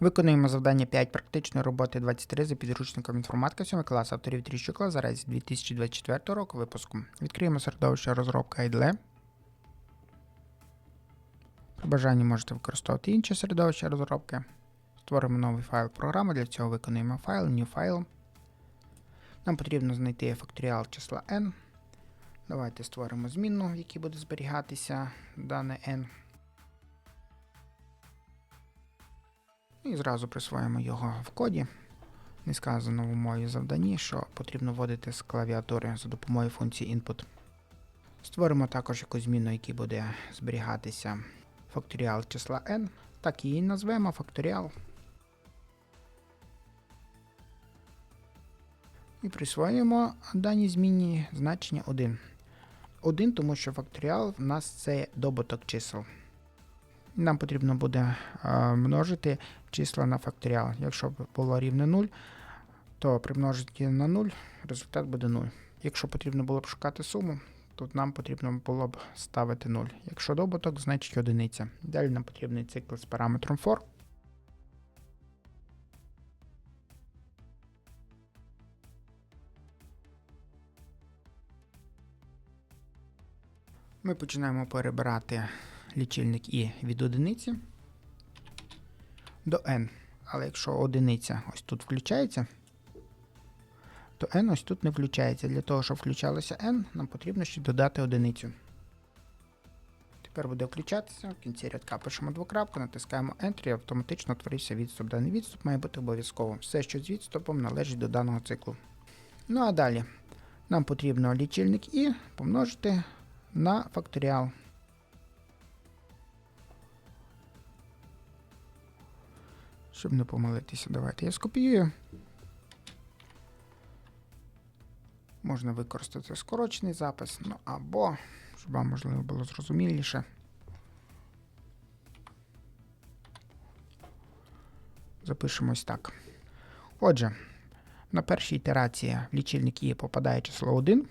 Виконуємо завдання 5 практичної роботи 23 за підручником інформатика 7 клас авторів Тріщука за 2024 року випуску. Відкриємо середовище розробка IDLE. При бажанні можете використовувати інші середовища розробки. Створимо новий файл програми. Для цього виконуємо файл, New File. Нам потрібно знайти факторіал числа n. Давайте створимо змінну, в якій буде зберігатися дане n. І зразу присвоїмо його в коді. Не сказано в умові завданні, що потрібно вводити з клавіатури за допомогою функції input. Створимо також якусь зміну, якій буде зберігатися факторіал числа n. Так її назвемо факторіал. І присвоїмо даній зміні значення 1. 1, тому що факторіал в нас це добуток чисел. Нам потрібно буде е, множити числа на факторіал. Якщо було рівне 0, то при множенні на 0 результат буде 0. Якщо потрібно було б шукати суму, то нам потрібно було б ставити 0. Якщо добуток, значить одиниця. Далі нам потрібний цикл з параметром for. Ми починаємо перебирати лічильник і від одиниці до n. Але якщо одиниця ось тут включається, то n ось тут не включається. Для того, щоб включалося n, нам потрібно ще додати одиницю. Тепер буде включатися. В кінці рядка пишемо двокрапку, натискаємо Enter і автоматично утворився відступ. Даний відступ має бути обов'язковим. Все, що з відступом, належить до даного циклу. Ну а далі нам потрібно лічильник і помножити на факторіал. Щоб не помилитися, давайте я скопіюю. Можна використати скорочений запис, ну або, щоб вам можливо було зрозуміліше. Запишемо ось так. Отже, на першій ітерації в лічильник І попадає число 1.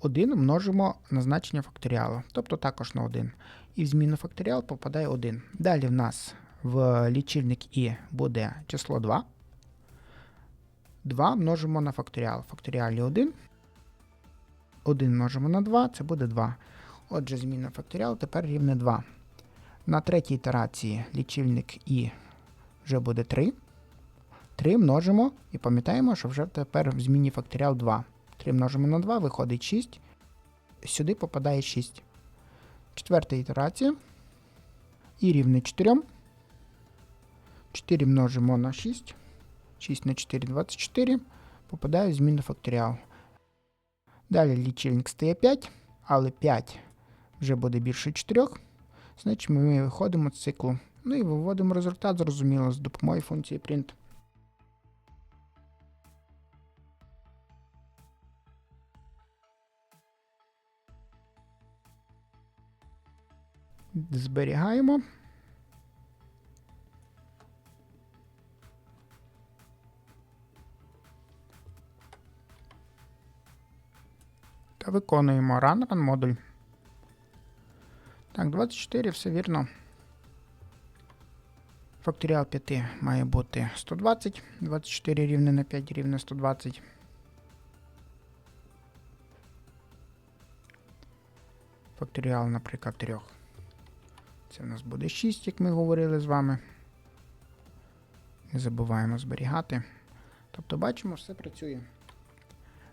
1 множимо на значення факторіалу, тобто також на 1. І в зміну факторіал попадає 1. Далі в нас в лічильник І буде число 2. 2 множимо на факторіал. Факторіалі 1. 1 множимо на 2, це буде 2. Отже, зміна факторіал тепер рівне 2. На третій ітерації лічильник І вже буде 3. 3 множимо і пам'ятаємо, що вже тепер в зміні факторіал 2. 3 множимо на 2, виходить 6. Сюди попадає 6. Четверта ітерація. І рівне 4. 4 множимо на 6. 6 на 4 24. Попадає в зміну факторіал. Далі лічильник стає 5, але 5 вже буде більше 4. Значить, ми виходимо з циклу. Ну і виводимо результат, зрозуміло, з допомогою функції print. Зберігаємо. Виконуємо run run модуль. Так, 24, все вірно. Факторіал 5 має бути 120. 24 рівне на 5 рівне 120. Факторіал, наприклад, 3. Це в нас буде 6, як ми говорили з вами. Не забуваємо зберігати. Тобто, бачимо, все працює.